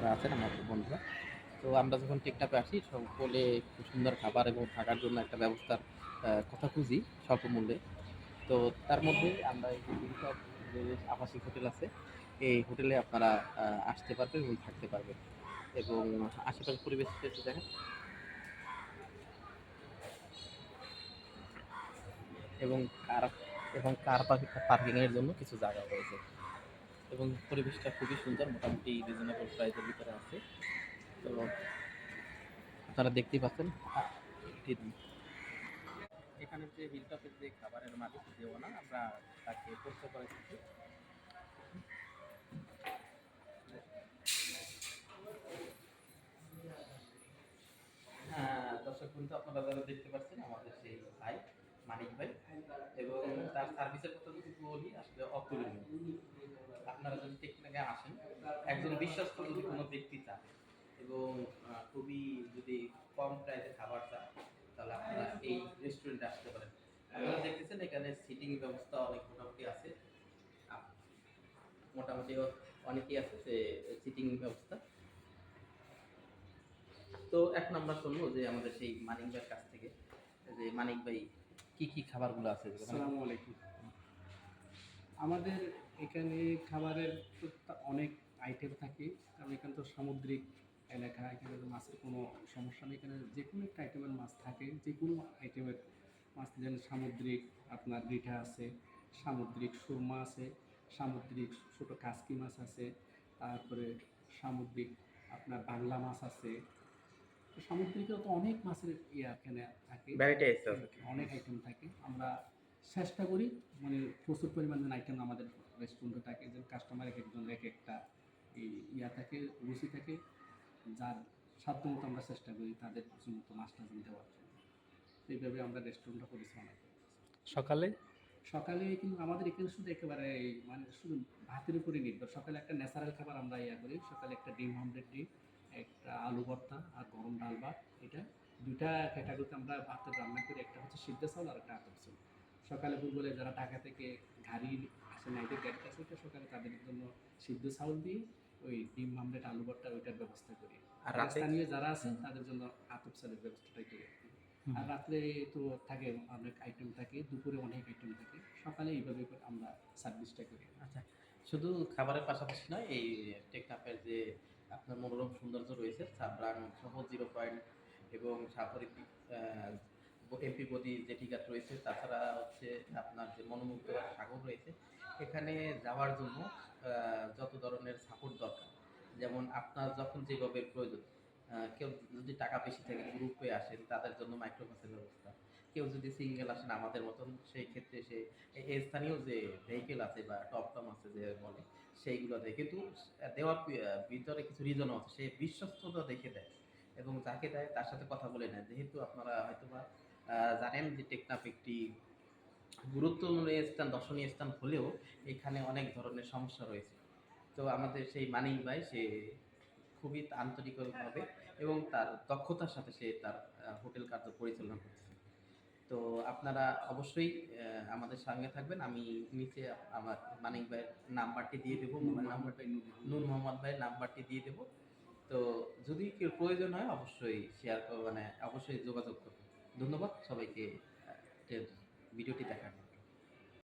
যারা আছেন, আমার বন্ধুরা। তো আমরা যখন টেকটাপে আসি, সকলে খুব সুন্দর খাবার এবং থাকার জন্য একটা ব্যবস্থার কথা খুঁজি স্বল্প মূল্যে। তো তার মধ্যে আমরা এই যে আবাসিক হোটেল আছে, এই হোটেলে আপনারা আসতে পারবেন এবং থাকতে পারবেন। এবং আশেপাশের পরিবেশ একটু দেখেন। এবং কার এবং কার পার্কিং এর জন্য কিছু জায়গা রয়েছে। এবং পরিবেশটা খুবই সুন্দর, মোটামুটি রিজনেবল প্রাইসের ভিতরে আছে। তো আপনারা দেখতেই পাচ্ছেন এখানে যে হিলটপের যে খাবারের মালিক, যে ওনার, আমরা তাকে পরিচয় করে হ্যাঁ দর্শক বন্ধু, আপনারা যারা দেখতে পাচ্ছেন, আমাদের সেই ভাই মানিক ভাই, এবং তার সার্ভিসের কথা যদি বলি, আসলে অতুলনীয়। আপনারা যদি টেকনিকে আসেন, একজন বিশ্বস্ত যদি কোনো ব্যক্তি চান এবং খুবই যদি কম প্রাইসে খাবার চান তাহলে আপনারা এই রেস্টুরেন্টে আসতে পারেন। আপনারা দেখতেছেন এখানে সিটিং ব্যবস্থা অনেক মোটামুটি আছে। মোটামুটি অনেকেই আছে যে সিটিং ব্যবস্থা। তো এখন আমরা শুনব যে আমাদের সেই মানিক ভাইয়ের কাছ থেকে, যে মানিক ভাই কি কি খাবারগুলো আছে? আসসালামু আলাইকুম। আমাদের এখানে খাবারের তো অনেক আইটেম থাকে। কারণ এখানে তো সামুদ্রিক এলাকা এখানে তো মাছের কোনো সমস্যা নেই। এখানে যে কোনো একটা আইটেমের মাছ থাকে যে কোনো আইটেমের মাছ যেন সামুদ্রিক আপনার রিঠা আছে সামুদ্রিক সুরমা আছে সামুদ্রিক ছোটো কাসকি মাছ আছে তারপরে সামুদ্রিক আপনার বাংলা মাছ আছে। সামুদ্রিকেও তো অনেক মাছের ইয়ে এখানে থাকে। অনেক আইটেম থাকে। আমরা চেষ্টা করি মানে প্রচুর পরিমাণে আইটেম আমাদের রেস্টুরেন্টে থাকে যে কাস্টমার এক একজন এক একটা এই ইয়া থাকে রুচি থাকে যার সাধ্য মতো আমরা চেষ্টা করি তাদের মতো মাছটা জন্য দেওয়ার জন্য। এইভাবে আমরা রেস্টুরেন্টটা পরিচালনা করি সকালে? সকালে কিন্তু আমাদের এখানে শুধু একেবারে এই মানে শুধু ভাতের উপরে নির্ভর। সকালে একটা ন্যাচারাল খাবার আমরা ইয়া করি সকালে একটা ডিম অমলেট ডিম একটা আলু ভর্তা আর গরম ডাল ভাত। এটা দুইটা ক্যাটাগরিতে আমরা ভাতের রান্না করি একটা হচ্ছে সিদ্ধ চাউল আর একটা আতপ চাউল। সকালে বলে যারা ঢাকা থেকে গাড়ি আসে নাইটে গাড়ি আছে সকালে তাদের জন্য সিদ্ধ চাউল দিয়ে ওই ডিম আমলেট আলু ভর্তা ওইটার ব্যবস্থা করি। আর আর স্থানীয় যারা আছেন তাদের জন্য আতপ চালের ব্যবস্থাটাই করি আর কি। হুম। আর রাত্রে তো থাকে অনেক আইটেম থাকে দুপুরে অনেক আইটেম থাকে। সকালে এইভাবে আমরা সার্ভিসটা করি। আচ্ছা শুধু খাবারের পাশাপাশি নয় এই টেকনাফের যে আপনার মনোরম সৌন্দর্য রয়েছে সাবরাং সহ জিরো পয়েন্ট এবং সাফারি এমপি যে টিকাট রয়েছে তাছাড়া হচ্ছে আপনার যে মনোমুগ্ধকর সাগর রয়েছে এখানে যাওয়ার জন্য যত ধরনের সাপোর্ট দরকার। যেমন আপনার যখন যেভাবে প্রয়োজন কেউ যদি টাকা বেশি থাকে গ্রুপে আসেন তাদের জন্য মাইক্রোবাসের ব্যবস্থা। কেউ যদি সিঙ্গেল আসেন আমাদের মতন, সেই ক্ষেত্রে সে স্থানীয় যে ভেহিকেল আছে বা টপ টম আছে যে বলে, সেইগুলো দেয়। কিন্তু দেওয়ার ভিতরে কিছু রিজনও আছে। সে বিশ্বস্ততা দেখে দেয় এবং যাকে দেয়, তার সাথে কথা বলে নেয়। যেহেতু আপনারা হয়তোবা জানেন যে টেকনাফ একটি গুরুত্বপূর্ণ স্থান দর্শনীয় স্থান হলেও এখানে অনেক ধরনের সমস্যা রয়েছে। তো আমাদের সেই মানিক ভাই সে খুবই আন্তরিকভাবে এবং তার দক্ষতার সাথে সে তার হোটেল কার্য পরিচালনা করছে তো আপনারা অবশ্যই আমাদের সঙ্গে থাকবেন। আমি নিচে আমার মানিক ভাইয়ের নাম্বারটি দিয়ে দেবো। মোবাইল নাম্বারটি নূর মোহাম্মদ। ভাইয়ের নাম্বারটি দিয়ে দেবো। তো যদি কেউ প্রয়োজন হয় অবশ্যই শেয়ার মানে অবশ্যই যোগাযোগ করবেন। ধন্যবাদ সবাইকে ভিডিওটি দেখার